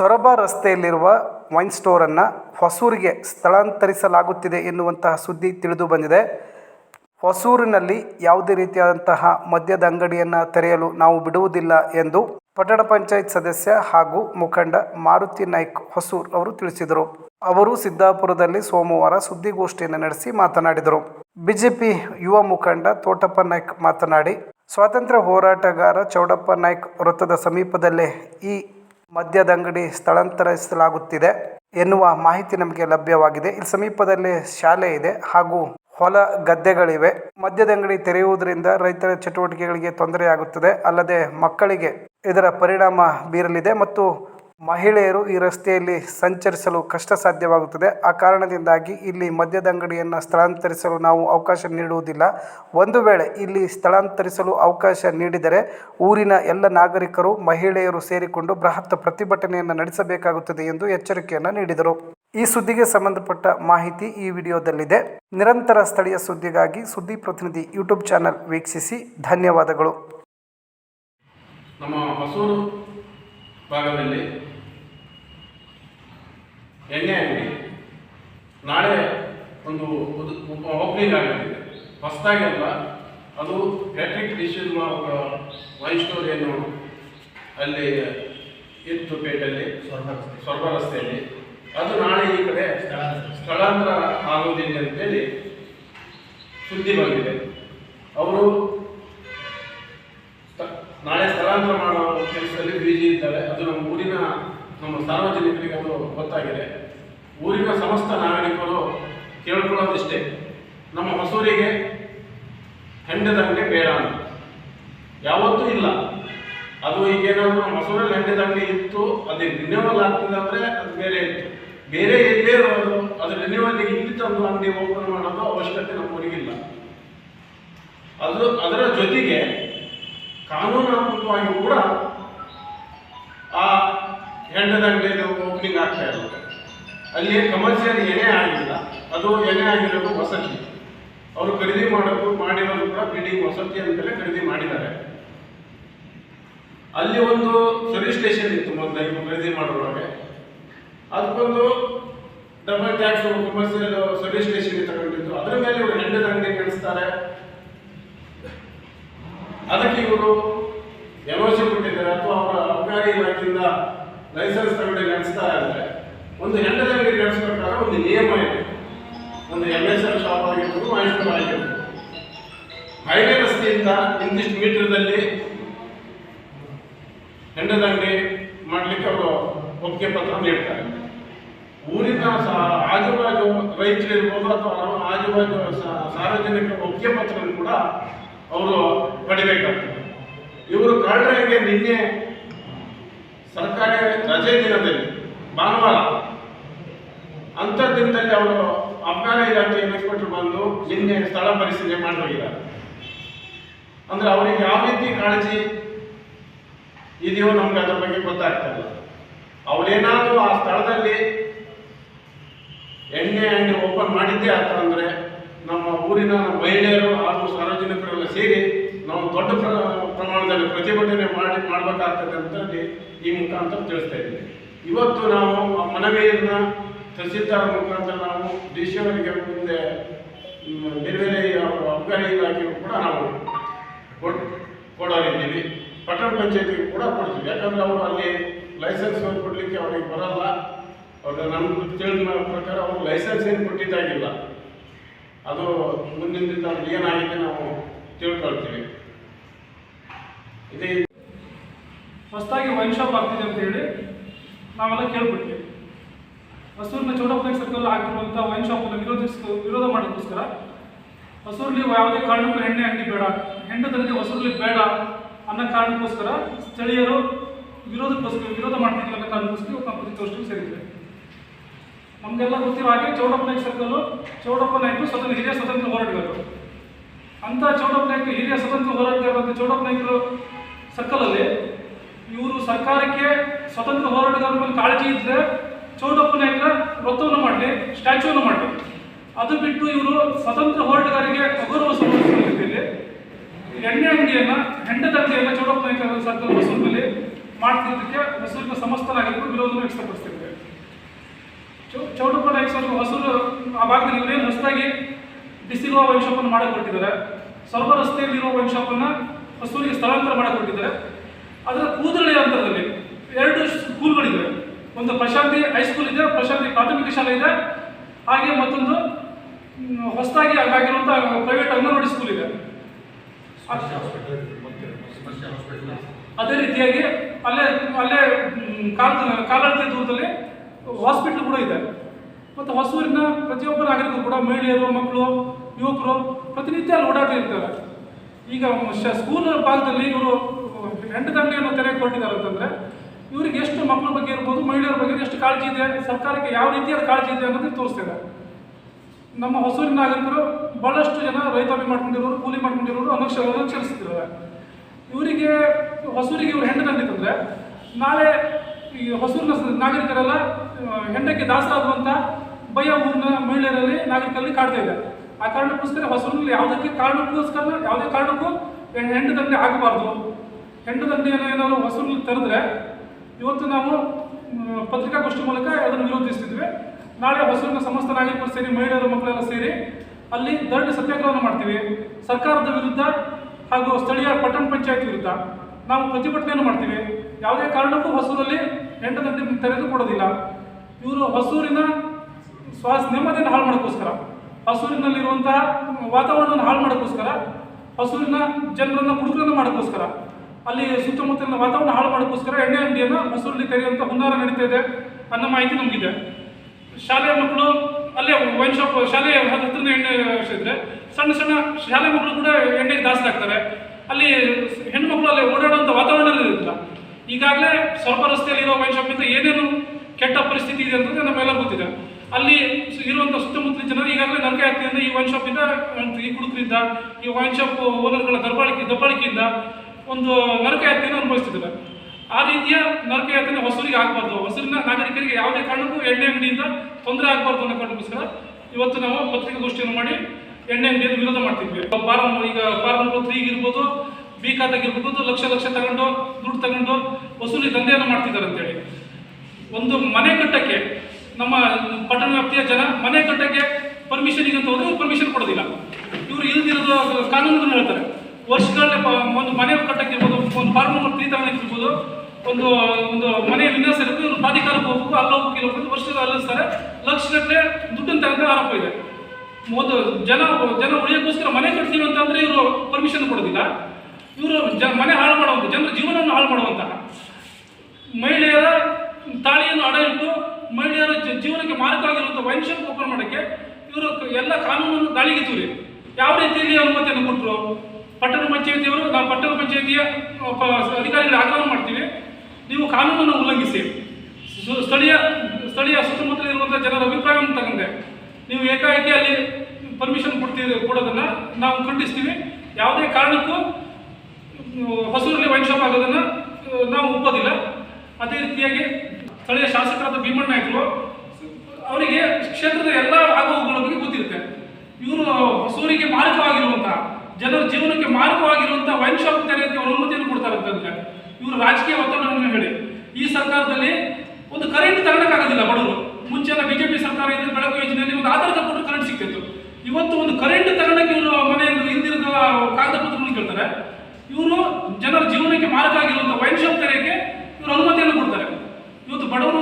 ಸೊರಬ ರಸ್ತೆಯಲ್ಲಿರುವ ವೈನ್ ಸ್ಟೋರನ್ನು ಹೊಸೂರಿಗೆ ಸ್ಥಳಾಂತರಿಸಲಾಗುತ್ತಿದೆ ಎನ್ನುವಂತಹ ಸುದ್ದಿ ತಿಳಿದು ಬಂದಿದೆ. ಹೊಸೂರಿನಲ್ಲಿ ಯಾವುದೇ ರೀತಿಯಾದಂತಹ ಮದ್ಯದ ಅಂಗಡಿಯನ್ನು ತೆರೆಯಲು ನಾವು ಬಿಡುವುದಿಲ್ಲ ಎಂದು ಪಟ್ಟಣ ಪಂಚಾಯತ್ ಸದಸ್ಯ ಹಾಗೂ ಮುಖಂಡ ಮಾರುತಿ ನಾಯ್ಕ್ ಹೊಸೂರ್ ಅವರು ತಿಳಿಸಿದರು. ಅವರು ಸಿದ್ದಾಪುರದಲ್ಲಿ ಸೋಮವಾರ ಸುದ್ದಿಗೋಷ್ಠಿಯನ್ನು ನಡೆಸಿ ಮಾತನಾಡಿದರು. ಬಿಜೆಪಿ ಯುವ ಮುಖಂಡ ತೋಟಪ್ಪ ನಾಯ್ಕ್ ಮಾತನಾಡಿ, ಸ್ವಾತಂತ್ರ್ಯ ಹೋರಾಟಗಾರ ಚೌಡಪ್ಪ ನಾಯ್ಕ್ ವೃತ್ತದ ಸಮೀಪದಲ್ಲೇ ಈ ಮದ್ಯದ ಅಂಗಡಿ ಸ್ಥಳಾಂತರಿಸಲಾಗುತ್ತಿದೆ ಎನ್ನುವ ಮಾಹಿತಿ ನಮಗೆ ಲಭ್ಯವಾಗಿದೆ. ಇಲ್ಲಿ ಸಮೀಪದಲ್ಲಿ ಶಾಲೆ ಇದೆ ಹಾಗೂ ಹೊಲ ಗದ್ದೆಗಳಿವೆ. ಮದ್ಯದಂಗಡಿ ತೆರೆಯುವುದರಿಂದ ರೈತರ ಚಟುವಟಿಕೆಗಳಿಗೆ ತೊಂದರೆಯಾಗುತ್ತದೆ. ಅಲ್ಲದೆ ಮಕ್ಕಳಿಗೆ ಇದರ ಪರಿಣಾಮ ಬೀರಲಿದೆ ಮತ್ತು ಮಹಿಳೆಯರು ಈ ರಸ್ತೆಯಲ್ಲಿ ಸಂಚರಿಸಲು ಕಷ್ಟ ಸಾಧ್ಯವಾಗುತ್ತದೆ ಆ ಕಾರಣದಿಂದಾಗಿ ಇಲ್ಲಿ ಮದ್ಯದ ಅಂಗಡಿಯನ್ನು ಸ್ಥಳಾಂತರಿಸಲು ನಾವು ಅವಕಾಶ ನೀಡುವುದಿಲ್ಲ. ಒಂದು ವೇಳೆ ಇಲ್ಲಿ ಸ್ಥಳಾಂತರಿಸಲು ಅವಕಾಶ ನೀಡಿದರೆ ಊರಿನ ಎಲ್ಲ ನಾಗರಿಕರು, ಮಹಿಳೆಯರು ಸೇರಿಕೊಂಡು ಬೃಹತ್ ಪ್ರತಿಭಟನೆಯನ್ನು ನಡೆಸಬೇಕಾಗುತ್ತದೆ ಎಂದು ಎಚ್ಚರಿಕೆಯನ್ನು ನೀಡಿದರು. ಈ ಸುದ್ದಿಗೆ ಸಂಬಂಧಪಟ್ಟ ಮಾಹಿತಿ ಈ ವಿಡಿಯೋದಲ್ಲಿದೆ. ನಿರಂತರ ಸ್ಥಳೀಯ ಸುದ್ದಿಗಾಗಿ ಸುದ್ದಿ ಪ್ರತಿನಿಧಿ ಯೂಟ್ಯೂಬ್ ಚಾನಲ್ ವೀಕ್ಷಿಸಿ. ಧನ್ಯವಾದಗಳು. ನಮ್ಮ ಭಾಗದಲ್ಲಿ ಎಣ್ಣೆ ಅಂಗಡಿ. ನಾಳೆ ಒಂದು ಓಪನಿಂಗ್ ಆಗಲಿದೆ ಹೊಸದಾಗಿ ಅಲ್ಲ ಅದು ಪ್ಯಾಟ್ರಿಕ್ ಡಿಶಿಲ್ ವೈನ್ ಸ್ಟೋರ್ ಏನು ಅಲ್ಲಿ ಇತ್ತು ಪೇಟೆಯಲ್ಲಿ. ಸ್ವರ್ಗ ರಸ್ತೆಯಲ್ಲಿ ಅದು ನಾಳೆ ಈ ಕಡೆ ಸ್ಥಳಾಂತರ ಆಗೋದಿಲ್ಲ ಅಂತೇಳಿ ಸುದ್ದಿ ಬಂದಿದೆ. ಅವರು ನಾಳೆ ಸ್ಥಳಾಂತರ ಮಾಡೋ ಕೆಲಸದಲ್ಲಿ ಬಿಜಿ ಇದ್ದಾರೆ. ಅದು ನಮ್ಮ ಊರಿನ, ನಮ್ಮ ಸಾರ್ವಜನಿಕರಿಗೆ ಅದು ಗೊತ್ತಾಗಿದೆ. ಊರಿನ ಸಮಸ್ತ ನಾಗರಿಕರು ಕೇಳ್ಕೊಳ್ಳೋದಿಷ್ಟೇ. ನಮ್ಮ ಹೊಸೂರಿಗೆ ಹೆಂಡದಂಗೆ ಬೇಡ ಅಂತ. ಯಾವತ್ತೂ ಇಲ್ಲ. ಅದು ಈಗೇನಾದರೂ ನಮ್ಮ ಹೊಸೂರಲ್ಲಿ ಹೆಂಡದಂಗೆ ಇತ್ತು, ಅದು ರಿನ್ಯೂವಲ್ ಆಗ್ತದೆ ಅಂದರೆ ಅದು ಬೇರೆ ಇತ್ತು. ಬೇರೆ ಎಲ್ಲೇ ಅದು ಅದು ರಿನ್ಯೂವಲ್ ಇಲ್ಲಿ ತಂದು ಅಂಗಡಿ ಓಪನ್ ಮಾಡೋದು ಅವಶ್ಯಕತೆ ನಮ್ಮ ಊರಿಗಿಲ್ಲ. ಅದು, ಅದರ ಜೊತೆಗೆ ಕಾನೂನಾತ್ಮಕವಾಗಿ ಕೂಡ ಆ ಹೆಂಡದ ಅಂಗಡಿಯಲ್ಲಿ ಓಪನಿಂಗ್ ಆಗ್ತಾ ಇರುತ್ತೆ. ಅಲ್ಲಿ ಕಮರ್ಷಿಯಲ್ ಎಣೆ ಆಗಿಲ್ಲ. ಅದು ಎಣೆ ಆಗಿರೋದು ವಸತಿ. ಅವರು ಖರೀದಿ ಮಾಡೋದು, ಮಾಡಿರೋದು ಕೂಡ ಬಿಲ್ಡಿಂಗ್ ವಸತಿ ಅಂತಲೇ ಖರೀದಿ ಮಾಡಿದ್ದಾರೆ. ಅಲ್ಲಿ ಒಂದು ಸರ್ವಿಸ್ ಸ್ಟೇಷನ್ ಇತ್ತು ಮೊದಲು ಇವರು ಖರೀದಿ ಮಾಡೋದ್ರೊಳಗೆ. ಅದಕ್ಕೊಂದು double tax commercial service station ತಗೊಂಡಿದ್ದು. ಅದರ ಮೇಲೆ ಇವರು ಹೆಂಡದ ಅಂಗಡಿ ನಡೆಸ್ತಾರೆ ಅದಕ್ಕೆ ಇವರು ಎನ್ ಸಿ ಕೊಟ್ಟಿದ್ದಾರೆ ಅಥವಾ ಅವರ ಅಬಕಾರಿ ಇಲಾಖೆಯಿಂದ ಲೈಸೆನ್ಸ್ ತಗೊಂಡು ನಡೆಸ್ತಾ ಇದ್ದಾರೆ. ಒಂದು ಹೆಂಡದ ಅಂಗಡಿ ನಡೆಸಬೇಕಾದ್ರೆ ಒಂದು ನಿಯಮ ಇದೆ. ಒಂದು ಎಂ ಎಸ್ ಎಲ್ ಶಾಪ್ ಆಗಿರ್ಬೋದು ಮಹೇಶ್ವರ ಆಗಿರ್ಬೋದು. ಹೈವೇ ರಸ್ತೆಯಿಂದ ಇಂತಿಷ್ಟು ಮೀಟರ್ದಲ್ಲಿ ಹೆಂಡದ ಅಂಗಡಿ ಮಾಡಲಿಕ್ಕೆ ಅವರು ಒಪ್ಪಿಗೆ ಪತ್ರ ನೀಡ್ತಾರೆ. ಊರಿನ ಸಹ ಆಜುಬಾಜು ರೈತರು ಇರ್ಬೋದು ಅಥವಾ ಆಜುಬಾಜು ಸಾರ್ವಜನಿಕರ ಒಪ್ಪಿಗೆ ಪತ್ರ ಕೂಡ ಅವರು ಪಡಿಬೇಕಾಗ್ತದೆ ಇವರು ಕಳ್ಳರಿಗೆ ನಿನ್ನೆ ಸರ್ಕಾರಿ ರಜೆ ದಿನದಲ್ಲಿ, ಭಾನುವಾರ ಅಂಥ ದಿನದಲ್ಲಿ ಅವರು ಅಫ್ಘಾನ ಇಲಾಖೆಯ ಇನ್ಸ್ಪೆಕ್ಟರ್ ಬಂದು ನಿನ್ನೆ ಸ್ಥಳ ಪರಿಶೀಲನೆ ಮಾಡಿ ಹೋಗಿದ್ದಾರೆ ಅಂದ್ರೆ ಅವರಿಗೆ ಯಾವ ರೀತಿ ಕಾಳಜಿ ಇದೆಯೋ ನಮ್ಗೆ ಅದ್ರ ಬಗ್ಗೆ ಗೊತ್ತಾಗ್ತಾ ಇಲ್ಲ ಅವರೇನಾದರೂ ಆ ಸ್ಥಳದಲ್ಲಿ ಎಣ್ಣೆ ಎಣ್ಣೆ ಓಪನ್ ಮಾಡಿದ್ದೇ ಅಂದ್ರೆ ನಮ್ಮ ಊರಿನ ಮಹಿಳೆಯರು ಹಾಗೂ ಸಾರ್ವಜನಿಕರೆಲ್ಲ ಸೇರಿ ನಾವು ದೊಡ್ಡ ಪ್ರ- ಪ್ರಮಾಣದಲ್ಲಿ ಪ್ರತಿಭಟನೆ ಮಾಡಿ ಮಾಡಬೇಕಾಗ್ತದೆ ಅಂತ ಈ ಮುಖಾಂತರ ತಿಳಿಸ್ತಾ ಇದ್ದೀವಿ ಇವತ್ತು ನಾವು ಆ ಮನವಿಯನ್ನ ತಹಸೀಲ್ದಾರ್ ಮುಖಾಂತರ ನಾವು ಡಿ ಸಿ ಅವರಿಗೆ ಮುಂದೆ ಬೇರೆ ಬೇರೆ ಅವ್ರ ಇಲಾಖೆಗೂ ಕೂಡ ನಾವು ಕೊಡ್ ಕೊಡೋರಿದ್ದೀವಿ ಪಟ್ಟಣ ಪಂಚಾಯತಿಗೂ ಕೂಡ ಕೊಡ್ತೀವಿ. ಯಾಕಂದ್ರೆ ಅವರು ಅಲ್ಲಿ ಲೈಸೆನ್ಸ್ ಕೊಡಲಿಕ್ಕೆ ಅವರಿಗೆ ಬರಲ್ಲ. ಅವ್ರಿಗೆ ನಮ್ಗೆ ತಿಳಿದ ಪ್ರಕಾರ ಅವರು ಲೈಸೆನ್ಸ್ ಏನು ಕೊಟ್ಟಿದ್ದಾಗಿಲ್ಲ. ಅದು ಮುಂದಿನ ದಿನ ಅವ್ರಿಗೆ ಏನಾಗಿದೆ ನಾವು ತಿಳ್ಕೊಳ್ತೀವಿ. ಇದೇ ಹೊಸದಾಗಿ ವೈನ್ ಶಾಪ್ ಆಗ್ತಿದೆ ಅಂತ ಹೇಳಿ ನಾವೆಲ್ಲ ಕೇಳ್ಬಿಟ್ವಿ. ಹೊಸೂರಿನ ಚೌಡಪ್ಪನ ಸರ್ಕಲ್ ಆಗ್ತಿರುವಂಥ ವೈನ್ ಶಾಪನ್ನು ವಿರೋಧಿಸ್ ವಿರೋಧ ಮಾಡೋದಕ್ಕೋಸ್ಕರ ಹೊಸೂರಲ್ಲಿ ಯಾವುದೇ ಕಾರಣಕ್ಕೂ ಎಣ್ಣೆ ಅಂಗಡಿ ಬೇಡ ಹೆಂಡದಲ್ಲಿ ಹೊಸೂರಲ್ಲಿ ಬೇಡ ಅನ್ನೋ ಕಾರಣಕ್ಕೋಸ್ಕರ ಸ್ಥಳೀಯರು ವಿರೋಧಕ್ಕೋಸ್ಕರ ವಿರೋಧ ಮಾಡ್ತಿದ್ವಿ ಅನ್ನೋ ಕಾರಣಕ್ಕೋಸ್ಕರ ನಾವು ಪ್ರತಿಗೋಷ್ಠಿಗೆ ಸೇರಿದ್ವಿ. ನಮಗೆಲ್ಲ ಗೊತ್ತಿರೋ ಹಾಗೆ ನಾಯ್ಕ ಸರ್ಕಲ್ಲು ಚೌಡಪ್ಪ ನಾಯ್ಕರು ಸ್ವತಂತ್ರ, ಹಿರಿಯ ಸ್ವತಂತ್ರ ಹೋರಾಟಗಾರರು. ಅಂತ ಚೌಡಪ್ಪ ನಾಯ್ಕ ಹಿರಿಯ ಸ್ವತಂತ್ರ ಹೋರಾಟಗಾರರು ಅಂತ ಚೌಡಪ್ಪ ನಾಯ್ಕರು ಸರ್ಕಲಲ್ಲಿ ಇವರು ಸರ್ಕಾರಕ್ಕೆ ಸ್ವತಂತ್ರ ಹೋರಾಟಗಾರರ ಮೇಲೆ ಕಾಳಜಿ ಇದ್ದರೆ ಚೌಡಪ್ಪ ನಾಯ್ಕರ ವೃತ್ತವನ್ನು ಮಾಡಲಿ ಸ್ಟ್ಯಾಚ್ಯೂವನ್ನು ಮಾಡಲಿ. ಅದು ಬಿಟ್ಟು ಇವರು ಸ್ವತಂತ್ರ ಹೋರಾಟಗಾರರಿಗೆ ಅಗೌರವ ಸಲ್ಲಿಸುವ ರೀತಿಯಲ್ಲಿ ಎಣ್ಣೆ ಅಂಗಡಿಯನ್ನು, ಹೆಂಡದ ಅಂಗಡಿಯನ್ನು ಚೌಡಪ್ಪ ನಾಯ್ಕ ಸರ್ಕಲ್ ಹೊಸೂರಿನಲ್ಲಿ ಮಾಡ್ತಿರೋದಕ್ಕೆ ಹೊಸೂರಿನ ಸಮಸ್ತ ನಾಗರಿಕರು ವಿರೋಧವನ್ನು ವ್ಯಕ್ತಪಡಿಸ್ತಿದ್ದಾರೆ ಚೌ ಚೌಡಪ್ಪ ನಾಯಕ್ ಸರ್ ಹೊಸೂರು ಆ ಭಾಗದಲ್ಲಿ ಇವರೇನು ಹೊಸದಾಗಿ ಬಿಸಿಲುವ ವೈನ್ ಶಾಪನ್ನು ಮಾಡಿಕೊಟ್ಟಿದ್ದಾರೆ. ಕೊಟ್ಟಿದ್ದಾರೆ ಸ್ವಲ್ಪ ರಸ್ತೆಯಲ್ಲಿರುವ ವೈನ್ ಶಾಪನ್ನು ಹೊಸೂರಿಗೆ ಸ್ಥಳಾಂತರ ಮಾಡಿಕೊಟ್ಟಿದ್ದಾರೆ. ಕೊಟ್ಟಿದ್ದಾರೆ ಅದರ ಕೂದಲಿನ ಅಂತರದಲ್ಲಿ ಎರಡು ಸ್ಕೂಲ್ಗಳಿವೆ. ಒಂದು ಪ್ರಶಾಂತಿ ಹೈಸ್ಕೂಲ್ ಇದೆ ಪ್ರಶಾಂತಿ ಪ್ರಾಥಮಿಕ ಶಾಲೆ ಇದೆ ಹಾಗೆ ಮತ್ತೊಂದು ಹೊಸದಾಗಿ ಆಗಿರುವಂಥ ಪ್ರೈವೇಟ್ ಅಂಗನವಾಡಿ ಸ್ಕೂಲ್ ಇದೆ. ಅದೇ ರೀತಿಯಾಗಿ ಅಲ್ಲೇ ಅಲ್ಲೇ ಕಾಲ ಕಾಲಾಡ್ತಿದ್ದ ದೂರದಲ್ಲಿ ಹಾಸ್ಪಿಟ್ಲ್ ಕೂಡ ಇದೆ. ಮತ್ತು ಹೊಸೂರಿನ ಪ್ರತಿಯೊಬ್ಬ ನಾಗರಿಕರು ಕೂಡ ಮಹಿಳೆಯರು, ಮಕ್ಕಳು, ಯುವಕರು ಪ್ರತಿನಿತ್ಯ ಅಲ್ಲಿ ಓಡಾಡ್ತಾ ಇರ್ತಾರೆ. ಈಗ ಸ್ಕೂಲ್ ಭಾಗದಲ್ಲಿ ಇವರು ಹೆಂಡು ದಂಡೆಯನ್ನು ತೆರೆ ಕೊಟ್ಟಿದ್ದಾರೆ ಅಂತಂದರೆ ಇವರಿಗೆ ಎಷ್ಟು ಮಕ್ಕಳ ಬಗ್ಗೆ ಇರ್ಬೋದು, ಮಹಿಳೆಯರ ಬಗ್ಗೆ ಎಷ್ಟು ಕಾಳಜಿ ಇದೆ, ಸರ್ಕಾರಕ್ಕೆ ಯಾವ ರೀತಿಯಾದ ಕಾಳಜಿ ಇದೆ ಅನ್ನೋದನ್ನು ತೋರಿಸ್ತಿದೆ ನಮ್ಮ ಹೊಸೂರಿನ ನಾಗರಿಕರು ಭಾಳಷ್ಟು ಜನ ರೈತಾಪಿ ಮಾಡ್ಕೊಂಡಿರೋರು, ಕೂಲಿ ಮಾಡ್ಕೊಂಡಿರೋರು ಅನಕ್ಷ ಅನಕ್ಷರಿಸ್ತಿದ್ದಾರೆ ಇವರಿಗೆ, ಹೊಸೂರಿಗೆ ಇವರು ಹೆಣ್ಣು ತಂದಿತ್ತಂದ್ರೆ ನಾಳೆ ಈ ಹೊಸೂರಿನ ನಾಗರಿಕರೆಲ್ಲ ಹೆಂಡಕ್ಕೆ ದಾಸರಾಗುವಂಥ ಭಯ ಊರಿನ ಮಹಿಳೆಯರಲ್ಲಿ ನಾಗರಿಕರಲ್ಲಿ ಕಾಡ್ತಾ ಇದೆ. ಆ ಕಾರಣಕ್ಕೋಸ್ಕರ ಹೊಸೂರಿನಲ್ಲಿ ಯಾವುದಕ್ಕೆ ಕಾರಣಕ್ಕೋಸ್ಕರ, ಯಾವುದೇ ಕಾರಣಕ್ಕೂ ಹೆಣ್- ಹೆಣ್ಣು ದಂಡೆ ಆಗಬಾರ್ದು. ಹೆಣ್ಣು ದಂಡೆಯನ್ನು ಏನಾದರೂ ಹೊಸೂರಿನಲ್ಲಿ ತೆರೆದ್ರೆ, ಇವತ್ತು ನಾವು ಪತ್ರಿಕಾಗೋಷ್ಠಿ ಮೂಲಕ ಅದನ್ನು ವಿರೋಧಿಸ್ತಿದ್ವಿ. ನಾಳೆ ಹೊಸೂರಿನ ಸಮಸ್ತ ನಾಗರಿಕರು ಸೇರಿ, ಮಹಿಳೆಯರು, ಮಕ್ಕಳೆಲ್ಲ ಸೇರಿ ಅಲ್ಲಿ ಧರಣಿ ಸತ್ಯಾಗ್ರಹವನ್ನು ಮಾಡ್ತೀವಿ. ಸರ್ಕಾರದ ವಿರುದ್ಧ ಹಾಗೂ ಸ್ಥಳೀಯ ಪಟ್ಟಣ ಪಂಚಾಯತ್ ವಿರುದ್ಧ ನಾವು ಪ್ರತಿಭಟನೆಯನ್ನು ಮಾಡ್ತೀವಿ. ಯಾವುದೇ ಕಾರಣಕ್ಕೂ ಹೊಸೂರಲ್ಲಿ ಎಂಟು ಗಂಟೆ ತೆರೆದು ಕೊಡೋದಿಲ್ಲ ಇವರು ಹೊಸೂರಿನ ಶ್ವಾಸ ನೆಮ್ಮದಿಯನ್ನು ಹಾಳು ಮಾಡೋಕ್ಕೋಸ್ಕರ, ಹೊಸೂರಿನಲ್ಲಿರುವಂತಹ ವಾತಾವರಣವನ್ನು ಹಾಳು ಮಾಡೋಕ್ಕೋಸ್ಕರ, ಹಸೂರಿನ ಜನರನ್ನು ಕುಡುಕರನ್ನು ಮಾಡೋಕ್ಕೋಸ್ಕರ, ಅಲ್ಲಿ ಸುತ್ತಮುತ್ತಲಿನ ವಾತಾವರಣ ಹಾಳು ಮಾಡೋಕ್ಕೋಸ್ಕರ ಎಣ್ಣೆ ಅಂಗಡಿಯನ್ನು ಹೊಸೂರಲ್ಲಿ ತೆರೆಯುವಂಥ ಹುನ್ನಾರ ನಡೀತಾ ಇದೆ ಅನ್ನೋ ಮಾಹಿತಿ ನಮಗಿದೆ. ಶಾಲೆಯ ಮಕ್ಕಳು ಅಲ್ಲೇ ವೈನ್ ಶಾಪ್, ಶಾಲೆಯ ಹತ್ರನೇ ಎಣ್ಣೆ ಇದ್ರೆ ಸಣ್ಣ ಸಣ್ಣ ಶಾಲೆ ಮಕ್ಕಳು ಕೂಡ ಎಣ್ಣೆಗೆ ದಾಸರಾಗ್ತಾರೆ ಅಲ್ಲಿ ಹೆಣ್ಮಕ್ಳು ಅಲ್ಲಿ ಓಡಾಡುವಂಥ ವಾತಾವರಣ ಇರೋದಿಲ್ಲ. ಈಗಾಗಲೇ ಸ್ವಲ್ಪ ರಸ್ತೆಯಲ್ಲಿ ಇರೋ ವೈನ್ ಶಾಪಿಂದ ಏನೇನು ಕೆಟ್ಟ ಪರಿಸ್ಥಿತಿ ಇದೆ ಅಂತಂದರೆ ನಮ್ಮೆಲ್ಲ ಗೊತ್ತಿದೆ. ಅಲ್ಲಿ ಇರುವಂಥ ಸುತ್ತಮುತ್ತಲಿನ ಜನರು ಈಗಾಗಲೇ ನರಕಯಾತ್ರೆಯಿಂದ ಈ ವೈನ್ ಶಾಪಿಂದ ಈ ಕುಡುಕರಿಂದ ಈ ವೈನ್ ಶಾಪ್ ಓನರ್ಗಳ ದರ್ಬಾಳಿಕೆ, ದಬ್ಬಾಳಿಕೆಯಿಂದ ಒಂದು ನರಕಯಾತ್ರೆಯನ್ನು ಅನುಭವಿಸ್ತಿದ್ದಾರೆ ಆ ರೀತಿಯ ನರಕಯಾತನೆ ಹೊಸೂರಿಗೆ ಆಗಬಾರ್ದು. ಹೊಸೂರಿನ ನಾಗರಿಕರಿಗೆ ಯಾವುದೇ ಕಾರಣಕ್ಕೂ ಎಣ್ಣೆ ಅಂಗಡಿಯಿಂದ ತೊಂದರೆ ಆಗಬಾರ್ದು ಅನ್ನೋ ಕಾರಣಕ್ಕೋಸ್ಕರ ಇವತ್ತು ನಾವು ಪತ್ರಿಕಾಗೋಷ್ಠಿಯನ್ನು ಮಾಡಿ ಎಣ್ಣೆ ಅಂಗಡಿಯನ್ನು ವಿರೋಧ ಮಾಡ್ತಿದ್ವಿ. ಫಾರ್ಮ್ ಈಗ ಬಾರ್ ನಂಬರ್ ತ್ರೀ ಇರ್ಬೋದು ಬಿ ಖಾತೆಗಿರ್ಬೋದು ಲಕ್ಷ ಲಕ್ಷ ತಗೊಂಡು, ದುಡ್ಡು ತಗೊಂಡು ವಸೂಲಿ ದಂಧೆಯನ್ನು ಮಾಡ್ತಿದ್ದಾರೆ ಅಂತೇಳಿ. ಒಂದು ಮನೆ ಕಟ್ಟಕ್ಕೆ, ನಮ್ಮ ಪಟ್ಟಣ ವ್ಯಾಪ್ತಿಯ ಜನ ಮನೆ ಕಟ್ಟಕ್ಕೆ ಪರ್ಮಿಷನ್ ಅಂತ ಹೋದ್ರೆ ಪರ್ಮಿಷನ್ ಕೊಡೋದಿಲ್ಲ. ಇವರು ಇಲ್ದಿರೋದು ಕಾನೂನುಗಳನ್ನ ಹೇಳ್ತಾರೆ. ವರ್ಷಗಳಲ್ಲೇ ಪ- ಒಂದು ಮನೆ ಕಟ್ಟಕ್ಕೆ ಇರ್ಬೋದು ಒಂದು ಫಾರ್ಮ್ ನಂಬರ್ ತ್ರೀ ಇರ್ಬೋದು ಒಂದು ಒಂದು ಮನೆ ವಿನ್ಯಾಸ ಇರುತ್ತೆ, ಇವರು ಪ್ರಾಧಿಕಾರಕ್ಕೆ ಹೋಗ್ಬೋದು ಅಲ್ಲಿ ಹೋಗ್ಬೇಕು ಇಲ್ಲಿ ಹೋಗ್ಬೇಕು ಅಲ್ಲಿಸ್ತಾರೆ ಲಕ್ಷಗಟ್ಟಲೆ ದುಡ್ಡನ್ನು ಆರೋಪ ಇದೆ. ಒಂದು ಜನ ಜನ ಉಳಿಯೋಕ್ಕೋಸ್ಕರ ಮನೆ ಕಟ್ತೀವಿ ಅಂತಂದ್ರೆ ಇವರು ಪರ್ಮಿಷನ್ ಕೊಡೋದಿಲ್ಲ. ಇವರು ಜ, ಮನೆ ಹಾಳು ಮಾಡುವಂಥ ಜನರ ಜೀವನವನ್ನು ಹಾಳು ಮಾಡುವಂತಹ. ಮಹಿಳೆಯರ ತಾಳಿಯನ್ನು ಅಡ ಇಟ್ಟು ಮಹಿಳೆಯರ ಜೀವನಕ್ಕೆ ಮಾರಕವಾಗಿರುವಂಥ ವೈನ್ ಶಾಪ್ ಓಪನ್ ಮಾಡೋಕ್ಕೆ ಇವರು ಎಲ್ಲ ಕಾನೂನನ್ನು ಗಾಳಿಗೆ ತೂರಿ. ಯಾವ ರೀತಿಯಲ್ಲಿ ಅನುಮತಿಯನ್ನು ಕೊಟ್ಟರು ಪಟ್ಟಣ ಪಂಚಾಯತಿಯವರು, ನಾವು ಪಟ್ಟಣ ಪಂಚಾಯತಿಯ ಅಧಿಕಾರಿಗಳ ಆಗ್ರಹ ಮಾಡ್ತೀವಿ. ನೀವು ಕಾನೂನನ್ನು ಉಲ್ಲಂಘಿಸಿ. ಸ್ಥಳೀಯ ಸ್ಥಳೀಯ ಸುತ್ತಮುತ್ತಲಿರುವಂಥ ಜನರ ಅಭಿಪ್ರಾಯವನ್ನು ತಗೊಂಡೆ ನೀವು ಏಕಾಏಕಿ ಅಲ್ಲಿ ಪರ್ಮಿಷನ್ ಕೊಡ್ತೀರಿ, ಕೊಡೋದನ್ನು ನಾವು ಖಂಡಿಸ್ತೀವಿ. ಯಾವುದೇ ಕಾರಣಕ್ಕೂ ಹೊಸೂರಲ್ಲಿ ವೈನ್ ಶಾಪ್ ಆಗೋದನ್ನು ನಾವು ಒಪ್ಪೋದಿಲ್ಲ. ಅದೇ ರೀತಿಯಾಗಿ ಸ್ಥಳೀಯ ಶಾಸಕರಾದ ಭೀಮಣ್ಣ ನಾಯ್ಕರು, ಅವರಿಗೆ ಕ್ಷೇತ್ರದ ಎಲ್ಲ ಆಗುವುಗಳ ಬಗ್ಗೆ ಗೊತ್ತಿರುತ್ತೆ. ಇವರು ಹೊಸೂರಿಗೆ ಮಾರಕವಾಗಿರುವಂತಹ ಜನರ ಜೀವನಕ್ಕೆ ಮಾರಕವಾಗಿರುವಂತಹ ವೈನ್ ಶಾಪ್ ತೆರೆಯೋಕ್ಕೆ ಅವರು ಅನುಮತಿಯನ್ನು ಕೊಡ್ತಾರೆ ಅಂತ ಇವರು ರಾಜಕೀಯ ಒತ್ತಡವನ್ನು ಹೇಳಿ. ಈ ಸರ್ಕಾರದಲ್ಲಿ ಒಂದು ಕರೆಂಟ್ ತಗೊಳಕ್ಕಾಗೋದಿಲ್ಲ ಬಡವರು. ಮುಂಚೆಲ್ಲ ಬಿಜೆಪಿ ಸರ್ಕಾರ ಇದ್ರೆ ಬೆಳಕು ಯೋಜನೆಯಲ್ಲಿ ಒಂದು ಆಧಾರ ಕೊಟ್ಟು ಕರೆಂಟ್ ಸಿಗ್ತಿತ್ತು. ಇವತ್ತು ಒಂದು ಕರೆಂಟ್ ತಗೊಳಕ್ಕೆ ಇವರು ಮನೆಯಿಂದ ಹಿಂದಿರದ ಕಾಗದ ಪತ್ರಗಳನ್ನು ಕೇಳ್ತಾರೆ. ಇವರು ಜನರ ಜೀವನಕ್ಕೆ ಮಾರಕ ಆಗಿರುವಂಥ ವೈನ್ ಶಾಪ್ ತೆರೆಯಕ್ಕೆ ಇವರು ಅನುಮತಿಯನ್ನು ಕೊಡ್ತಾರೆ. ಇವತ್ತು ಬಡವರು